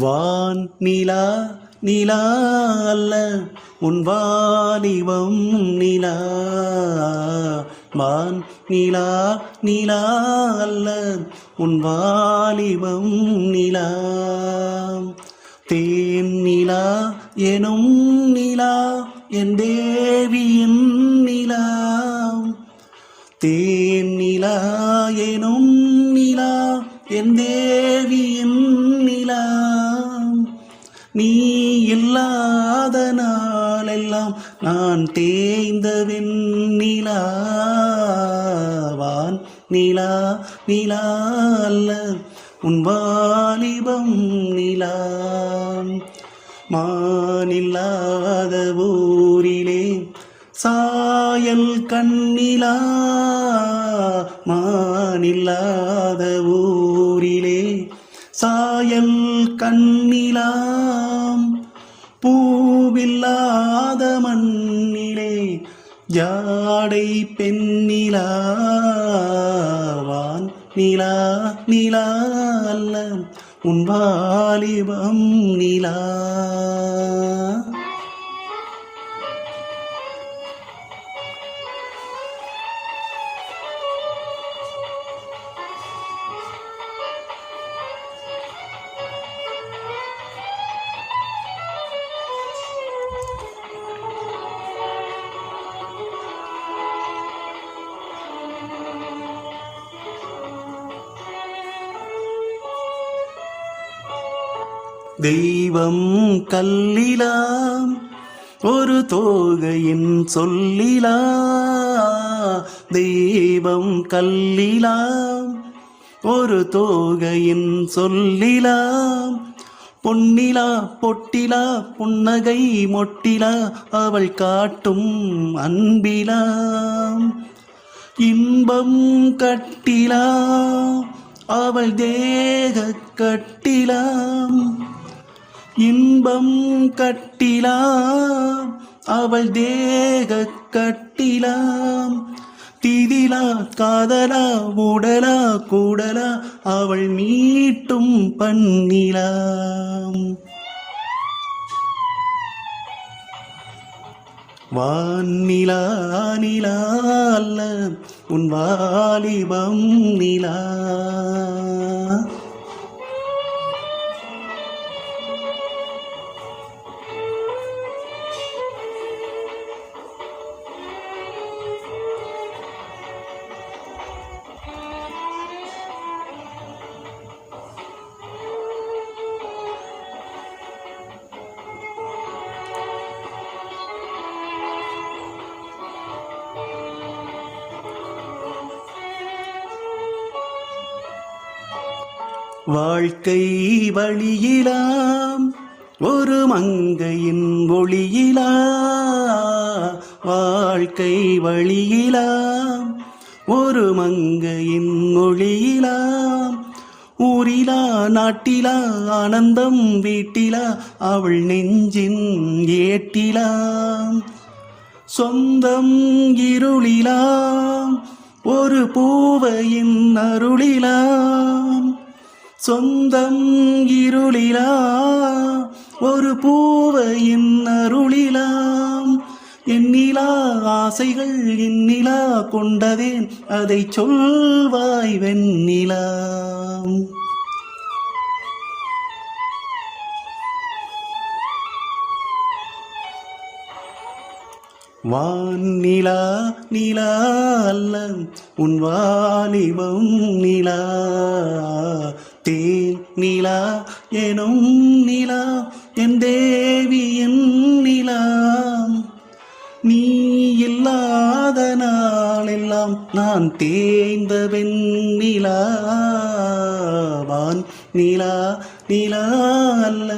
வான் நிலா நிலா அல்ல. உன் வாலிபம் நிலா. வான் நிலா நிலா அல்ல. உன் வாலிபம் நிலா. தேன் நிலா எனும் நிலா என் தேவியின் நிலா. தேன் நிலா எனும் நிலா என் தேவியின் இல்லாத நாளெல்லாம் நான் தேய்ந்த வெண்ணிலாவான் நிலா நிலா அல்ல உன் வாலிபம் நிலா. மானில்லாத ஊரிலே சாயல் கண்ணிலா மானில்லாத ஊரிலே சாயல் கண்ணிலாம். பூவில்லாத மண்ணிலே ஜாடை பெண்ணிலாவான் நிலா நிலா அல்ல உன் வாலிபம் நிலா. தெய்வம் கல்லிலாம் ஒரு தோகையின் சொல்லிலா. தெய்வம் கல்லிலாம் ஒரு தோகையின் சொல்லிலாம் பொன்னிலா பொட்டிலா புன்னகை மொட்டிலா அவள் காட்டும் அன்பிலாம் இன்பம் கட்டிலா அவள் தேக கட்டிலாம் இன்பம் கட்டிலாம் அவள் தேக கட்டிலாம். திதிலா காதலா உடலா கூடலா அவள் மீட்டும் பண்ணிலாம். வானிலா நிலா அல்ல உன் வாலிபம் நிலா. வாழ்க்கை வழியிலாம் ஒரு மங்கையின் ஒளியிலா வாழ்க்கை வழியிலாம் ஒரு மங்கையின் ஒளியிலாம் ஊரிலா நாட்டிலா ஆனந்தம் வீட்டிலா அவள் நெஞ்சின் ஏட்டிலாம். சொந்தம் இருளிலாம் ஒரு பூவையின் அருளிலாம். சொந்தம் இருளிலா ஒரு பூவையின் அருளிலாம் எண்ணிலா ஆசைகள் எண்ணிலா கொண்டதேன் அதை சொல்வாய் வெண்ணிலாம் வானிலா நிலா அல்ல உன் வாலிபம் நிலா. தேன் நிலா எனும் நிலா என் தேவியின் நிலா. நீ இல்லாத நாளெல்லாம் நான் தேய்ந்த வெண்ணிலாவான் நிலா நிலா அல்ல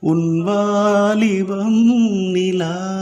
உன் வாலிபம் நிலா.